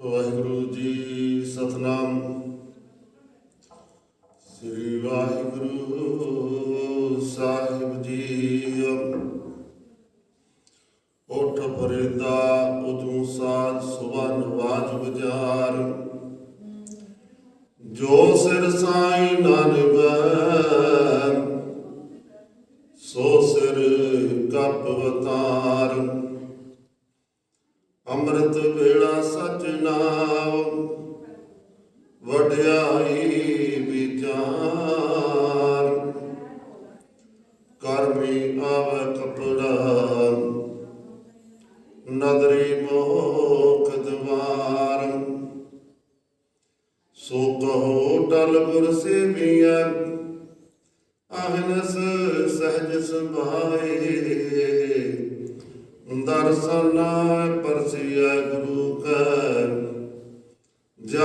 ਵਾਹਿਗੁਰੂ ਜੀ ਸਤਨਾਮ। ਸ੍ਰੀ ਵਾਹਿਗੁਰੂ ਸਾਹਿਬ ਜੀ ਉਠ ਫਰੀਦਾ ਉਜੂ ਸਾਜ ਸੁਬਨ ਵਾਜ ਬਜਾਰ ਜੋ ਸਿਰ ਸਾਈ ਨਾਨਕ ਸੋ ਸਿਰ ਕਪ ਵਤਾਰ। ਅੰਮ੍ਰਿਤ ਵੇਲਾ ਸਚ ਨਾਮ, ਵਡਿਆਈ ਵਿਚਾਰ। ਕਰਮੀ ਆਵ ਕਪੜਾ ਨਦਰੀ ਮੋਖ ਦਵਾਰ। ਸੋ ਕਹੋ ਟਲ ਗੁਰ ਸੇਵੀਐ ਅਹਨਸ ਸਹਜ ਸੁਭਾਏ। ਦਰਸ਼ਨ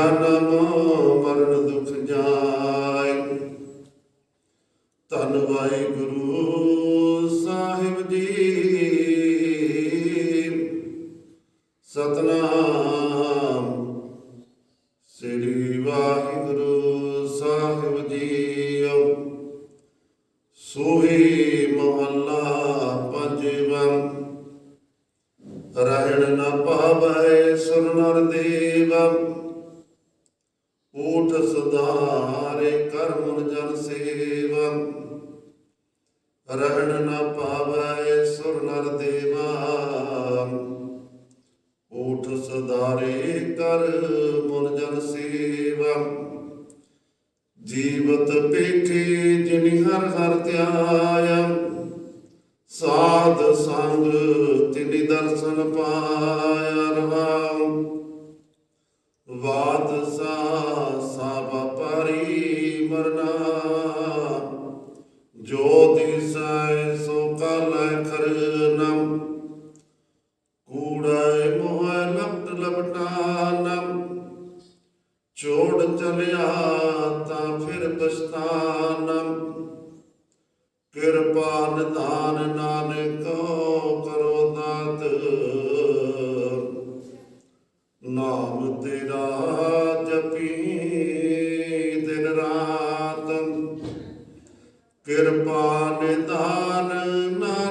ਜਨਮ ਮਰਨ ਦੁਖ ਜਾਏ। ਧੰਨ ਵਾਹਿਗੁਰੂ ਸਾਹਿਬ ਜੀ। ਸਤਨਾਮ। ਸ੍ਰੀ ਵਾਹਿਗੁਰੂ ਸਾਹਿਬ ਜੀ ਸੋਹੀ ਮਹੱਲਾ ਪੰਜਵਾਂ। ਰਹਿਣ ਨਾ ਪਾਵੈ ਸੁਰ ਨਰ ਦੇਵ। ਊਠ ਸੁਧਾਰੇ ਕਰਮ ਜਨ ਸੇਵ ਰਹਿਣ ਨ ਪਾਵੈ ਸੁਰ ਨਰ ਦੇਵਾ। ਊਠ ਸੁਧਾਰੇ ਕਰ ਮਨ ਜਨ ਸੇਵਾ ਜੀਵਤ ਪੇਖੇ ਜਿਨਿ ਹਰ ਹਰ ਧਿਆਇਆ। ਸਾਧ ਸੰਗ ਤਿਨੀ ਦਰਸ਼ਨ ਪਾਇਆ ਰਹਾਉ। ਵਾਦ ਸਾ ਚਲਿਆ ਤਾਂ ਫਿਰ ਪਛਤਾਨਮ ਕਿਰਪਾ ਨਿਧਾਨ ਨਾਨਕ, ਕਰੋ ਦਾਤ। ਨਾਮ ਤੇਰਾ ਜਪੀ ਦਿਨ ਰਾਤ। ਕਿਰਪਾ ਨਿਧਾਨ ਨਾਨਕ